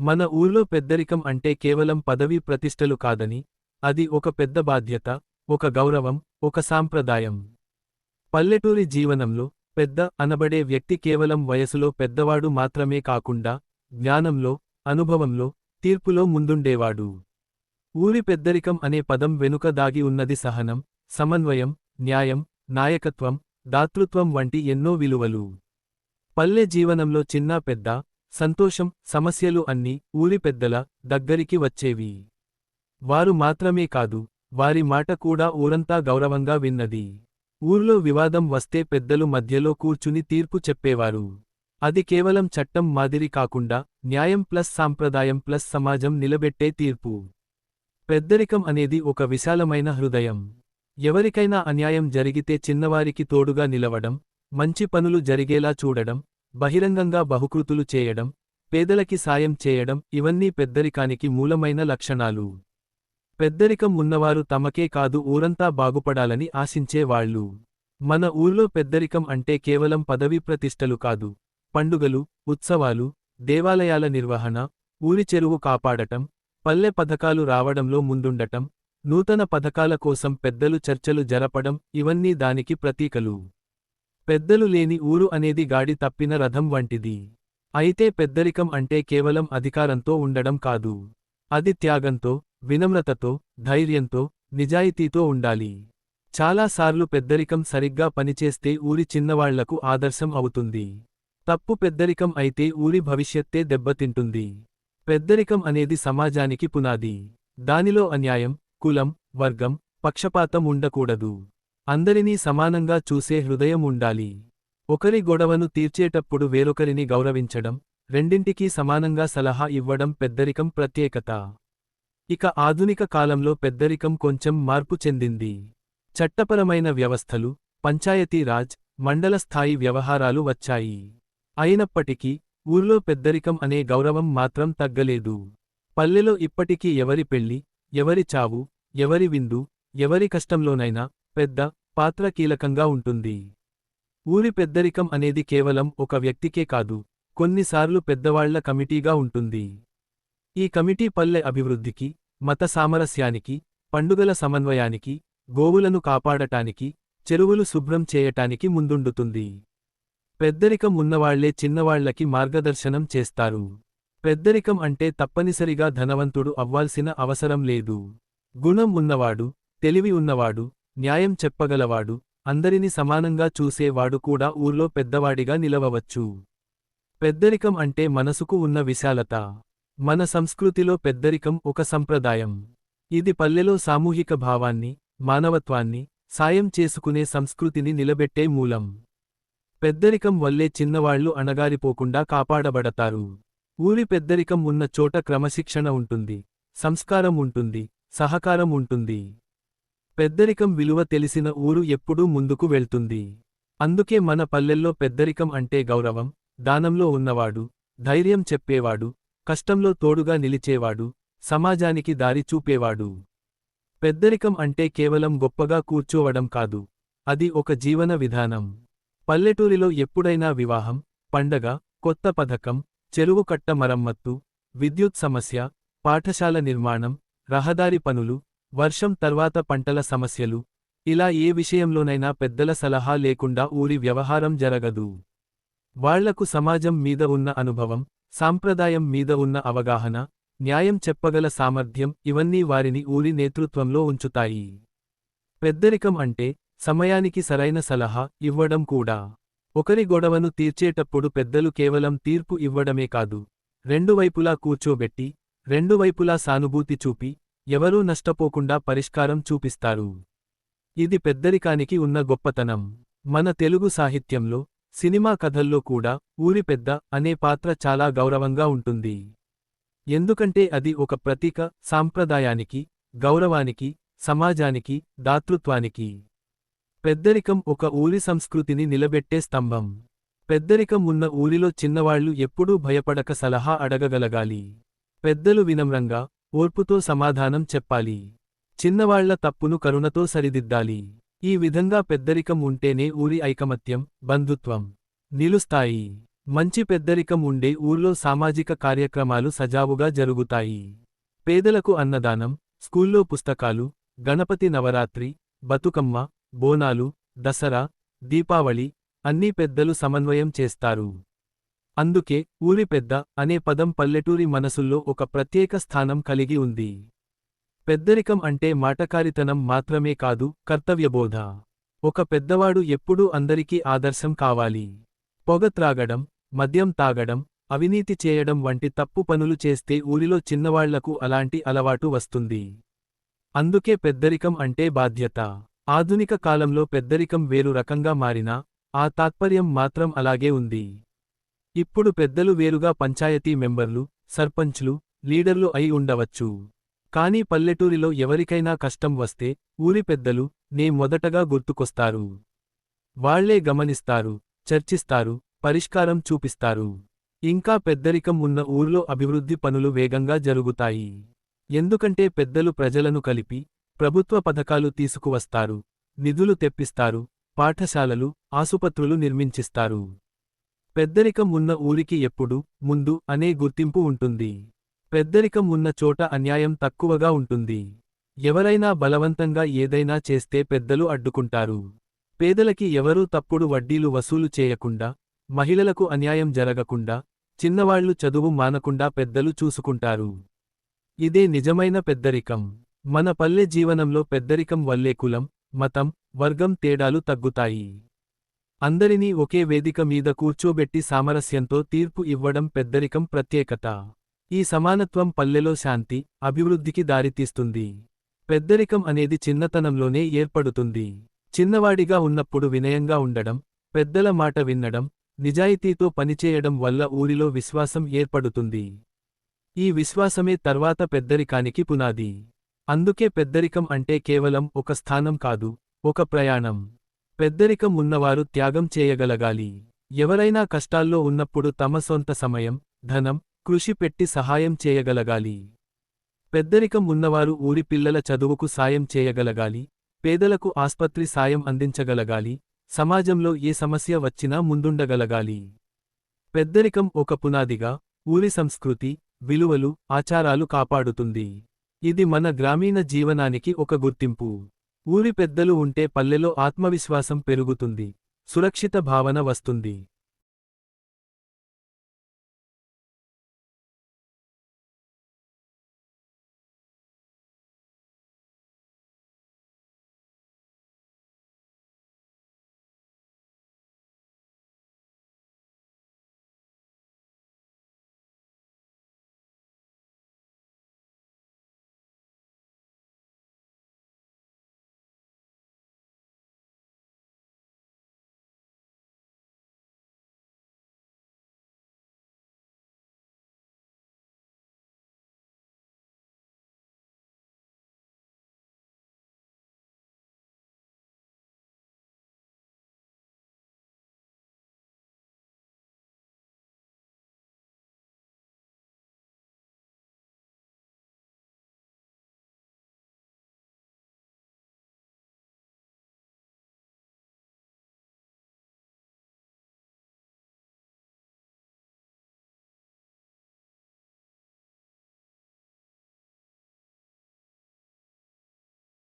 మన ఊర్లో పెద్దరికం అంటే కేవలం పదవీ ప్రతిష్టలు కాదని అది ఒక పెద్ద బాధ్యత ఒక గౌరవం ఒక సాంప్రదాయం. పల్లెటూరి జీవనంలో పెద్ద అనబడే వ్యక్తి కేవలం వయసులో పెద్దవాడు మాత్రమే కాకుండా జ్ఞానంలో అనుభవంలో తీర్పులో ముందుండేవాడు. ఊరి పెద్దరికం అనే పదం వెనుక దాగి ఉన్నది సహనం సమన్వయం న్యాయం నాయకత్వం దాతృత్వం వంటి ఎన్నో విలువలు. పల్లె జీవనంలో చిన్నా పెద్ద సంతోషం సమస్యలు అన్నీ ఊరి పెద్దల దగ్గరికి వచ్చేవి. వారు మాత్రమే కాదు వారి మాట కూడా ఊరంతా గౌరవంగా విన్నది. ఊర్లో వివాదం వస్తే పెద్దలు మధ్యలో కూర్చుని తీర్పు చెప్పేవారు. అది కేవలం చట్టం మాదిరి కాకుండా న్యాయం ప్లస్ సాంప్రదాయం ప్లస్ సమాజం నిలబెట్టే తీర్పు. పెద్దరికం అనేది ఒక విశాలమైన హృదయం. ఎవరికైనా అన్యాయం జరిగితే చిన్నవారికి తోడుగా నిలవడం మంచి పనులు జరిగేలా చూడడం బహిరంగంగా బహుకృతులు చేయడం పేదలకి సాయం చేయడం ఇవన్నీ పెద్దరికానికి మూలమైన లక్షణాలు. పెద్దరికం ఉన్నవారు తమకే కాదు ఊరంతా బాగుపడాలని ఆశించేవాళ్ళు మన ఊర్లో పెద్దరికం అంటే కేవలం పదవీ ప్రతిష్టలు కాదు. పండుగలు ఉత్సవాలు దేవాలయాల నిర్వహణ ఊరి చెరువు కాపాడటం పల్లె పథకాలు రావడంలో ముందుండటం నూతన పథకాల కోసం పెద్దలు చర్చలు జరపడం ఇవన్నీ దానికి ప్రతీకలు. పెద్దలు లేని ఊరు అనేది గాడి తప్పిన రథం వంటిది. అయితే పెద్దరికం అంటే కేవలం అధికారంతో ఉండడం కాదు. అది త్యాగంతో వినమ్రతతో ధైర్యంతో నిజాయితీతో ఉండాలి. చాలాసార్లు పెద్దరికం సరిగ్గా పనిచేస్తే ఊరి చిన్నవాళ్ళకు ఆదర్శం అవుతుంది. తప్పు పెద్దరికం అయితే ఊరి భవిష్యత్తే దెబ్బతింటుంది. పెద్దరికం అనేది సమాజానికి పునాది. దానిలో అన్యాయం కులం వర్గం పక్షపాతం ఉండకూడదు. అందరినీ సమానంగా చూసే హృదయం ఉండాలి. ఒకరి గొడవను తీర్చేటప్పుడు వేరొకరిని గౌరవించడం రెండింటికీ సమానంగా సలహా ఇవ్వడం పెద్దరికం ప్రత్యేకత. ఇక ఆధునిక కాలంలో పెద్దరికం కొంచెం మార్పు చెందింది. చట్టపరమైన వ్యవస్థలు పంచాయతీ రాజ్ మండల స్థాయి వ్యవహారాలు వచ్చాయి. అయినప్పటికీ ఊర్లో పెద్దరికం అనే గౌరవం మాత్రం తగ్గలేదు. పల్లెలో ఇప్పటికీ ఎవరి పెళ్ళి ఎవరి చావు ఎవరి విందు ఎవరి కష్టంలోనైనా పెద్ద పాత్ర కీలకంగా ఉంటుంది. ఊరి పెద్దరికం అనేది కేవలం ఒక వ్యక్తికే కాదు కొన్నిసార్లు పెద్దవాళ్ళ కమిటీగా ఉంటుంది. ఈ కమిటీ పల్లె అభివృద్ధికి మత సామరస్యానికి పండుగల సమన్వయానికి గోవులను కాపాడటానికి చెరువులు శుభ్రం చేయటానికి ముందుండుతుంది. పెద్దరికం ఉన్నవాళ్ళే చిన్నవాళ్ళకి మార్గదర్శనం చేస్తారు. పెద్దరికం అంటే తప్పనిసరిగా ధనవంతుడు అవ్వాల్సిన అవసరం లేదు. గుణం ఉన్నవాడు తెలివి ఉన్నవాడు న్యాయం చెప్పగలవాడు అందరిని సమానంగా చూసేవాడు కూడా ఊర్లో పెద్దవాడిగా నిలవవచ్చు. పెద్దరికం అంటే మనసుకు ఉన్న విశాలత. మన సంస్కృతిలో పెద్దరికం ఒక సంప్రదాయం. ఇది పల్లెలో సామూహిక భావాన్ని మానవత్వాన్ని సాయం చేసుకునే సంస్కృతిని నిలబెట్టే మూలం. పెద్దరికం వల్లే చిన్నవాళ్ళు అణగారిపోకుండా కాపాడబడతారు. ఊరి పెద్దరికం ఉన్న చోట క్రమశిక్షణ ఉంటుంది సంస్కారం ఉంటుంది సహకారం ఉంటుంది. పెద్దరికం విలువ తెలిసిన ఊరు ఎప్పుడూ ముందుకు వెళ్తుంది. అందుకే మన పల్లెల్లో పెద్దరికం అంటే గౌరవం దానంలో ఉన్నవాడు ధైర్యం చెప్పేవాడు కష్టంలో తోడుగా నిలిచేవాడు సమాజానికి దారి చూపేవాడు. పెద్దరికం అంటే కేవలం గొప్పగా కూర్చోవడం కాదు అది ఒక జీవన విధానం. పల్లెటూరిలో ఎప్పుడైనా వివాహం పండగ కొత్త పథకం చెరువు కట్ట మరమ్మత్తు విద్యుత్ సమస్య పాఠశాల నిర్మాణం రహదారి పనులు వర్షం తర్వాత పంటల సమస్యలు. ఇలా ఏ విషయంలోనైనా పెద్దల సలహా లేకుండా ఊరి వ్యవహారం జరగదు. వాళ్ళకు సమాజం మీద ఉన్న అనుభవం సాంప్రదాయం మీద ఉన్న అవగాహన న్యాయం చెప్పగల సామర్థ్యం ఇవన్నీ వారిని ఊరి నేతృత్వంలో ఉంచుతాయి. పెద్దరికం అంటే సమయానికి సరైన సలహా ఇవ్వడం కూడా. ఒకరి గొడవను తీర్చేటప్పుడు పెద్దలు కేవలం తీర్పు ఇవ్వడమే కాదు. రెండు వైపులా కూర్చోబెట్టి రెండు వైపులా సానుభూతి చూపి ఎవరూ నష్టపోకుండా పరిష్కారం చూపిస్తారు. ఇది పెద్దరికానికి ఉన్న గొప్పతనం. మన తెలుగు సాహిత్యంలో సినిమా కథల్లో కూడా ఊరి పెద్ద అనే పాత్ర చాలా గౌరవంగా ఉంటుంది. ఎందుకంటే అది ఒక ప్రతీక సాంప్రదాయానికి గౌరవానికి సమాజానికి దాతృత్వానికి. పెద్దరికం ఒక ఊరి సంస్కృతిని నిలబెట్టే స్తంభం. పెద్దరికం ఉన్న ఊరిలో చిన్నవాళ్ళు ఎప్పుడూ భయపడక సలహా అడగగలగాలి. పెద్దలు వినమ్రంగా ఓర్పుతో సమాధానం చెప్పాలి. చిన్నవాళ్ళ తప్పును కరుణతో సరిదిద్దాలి. ఈ విధంగా పెద్దరికం ఉంటేనే ఊరి ఐకమత్యం బంధుత్వం నిలుస్తాయి. మంచి పెద్దరికం ఉండే ఊర్లో సామాజిక కార్యక్రమాలు సజావుగా జరుగుతాయి. పేదలకు అన్నదానం స్కూల్లో పుస్తకాలు గణపతి నవరాత్రి బతుకమ్మ బోనాలు దసరా దీపావళి అన్నీ పెద్దలు సమన్వయం చేస్తారు. అందుకే ఊరి పెద్ద అనే పదం పల్లెటూరి మనసుల్లో ఒక ప్రత్యేక స్థానం కలిగి ఉంది. పెద్దరికం అంటే మాటకారితనం మాత్రమే కాదు కర్తవ్యబోధ. ఒక పెద్దవాడు ఎప్పుడూ అందరికీ ఆదర్శం కావాలి. పొగ త్రాగడం మద్యం తాగడం అవినీతి చేయడం వంటి తప్పు పనులు చేస్తే ఊరిలో చిన్నవాళ్ళకు అలాంటి అలవాటు వస్తుంది. అందుకే పెద్దరికం అంటే బాధ్యత. ఆధునిక కాలంలో పెద్దరికం వేరు రకంగా మారినా ఆ తాత్పర్యం మాత్రం అలాగే ఉంది. ఇప్పుడు పెద్దలు వేరుగా పంచాయతీ మెంబర్లు సర్పంచ్లు లీడర్లు అయి ఉండవచ్చు. కానీ పల్లెటూరిలో ఎవరికైనా కష్టం వస్తే ఊరి పెద్దలు నే మొదటగా గుర్తుకొస్తారు. వాళ్ళే గమనిస్తారు చర్చిస్తారు పరిష్కారం చూపిస్తారు. ఇంకా పెద్దరికం ఉన్న ఊర్లో అభివృద్ధి పనులు వేగంగా జరుగుతాయి. ఎందుకంటే పెద్దలు ప్రజలను కలిపి ప్రభుత్వ పథకాలు తీసుకువస్తారు నిధులు తెప్పిస్తారు పాఠశాలలు ఆసుపత్రులు నిర్మించిస్తారు. పెద్దరికం ఉన్న ఊరికి ఎప్పుడు ముందు అనే గుర్తింపు ఉంటుంది. పెద్దరికం ఉన్న చోట అన్యాయం తక్కువగా ఉంటుంది. ఎవరైనా బలవంతంగా ఏదైనా చేస్తే పెద్దలు అడ్డుకుంటారు. పేదలకి ఎవరూ తప్పుడు వడ్డీలు వసూలు చేయకుండా మహిళలకు అన్యాయం జరగకుండా చిన్నవాళ్ళు చదువు మానకుండా పెద్దలు చూసుకుంటారు. ఇదే నిజమైన పెద్దరికం. మన పల్లె జీవనంలో పెద్దరికం వల్లే కులం మతం వర్గం తేడాలు తగ్గుతాయి. అందరినీ ఒకే వేదిక మీద కూర్చోబెట్టి సామరస్యంతో తీర్పు ఇవ్వడం పెద్దరికం ప్రత్యేకత. ఈ సమానత్వం పల్లెలో శాంతి అభివృద్ధికి దారితీస్తుంది. పెద్దరికం అనేది చిన్నతనంలోనే ఏర్పడుతుంది. చిన్నవాడిగా ఉన్నప్పుడు వినయంగా ఉండడం పెద్దల మాట విన్నడం నిజాయితీతో పనిచేయడం వల్ల ఊరిలో విశ్వాసం ఏర్పడుతుంది. ఈ విశ్వాసమే తర్వాత పెద్దరికానికి పునాది. అందుకే పెద్దరికం అంటే కేవలం ఒక స్థానం కాదు ఒక ప్రయాణం. పెద్దరికం ఉన్నవారు త్యాగం చేయగలగాలి. ఎవరైనా కష్టాల్లో ఉన్నప్పుడు తమ సొంత సమయం ధనం కృషి పెట్టి సహాయం చేయగలగాలి. పెద్దరికం ఉన్నవారు ఊరి పిల్లల చదువుకు సాయం చేయగలగాలి. పేదలకు ఆస్పత్రి సాయం అందించగలగాలి. సమాజంలో ఏ సమస్య వచ్చినా ముందుండగలగాలి. పెద్దరికం ఒక పునాదిగా ఊరి సంస్కృతి విలువలు ఆచారాలు కాపాడుతుంది. ఇది మన గ్రామీణ జీవనానికి ఒక గుర్తింపు. ఊరి పెద్దలు ఉంటే పల్లెలో ఆత్మవిశ్వాసం పెరుగుతుంది సురక్షిత భావన వస్తుంది.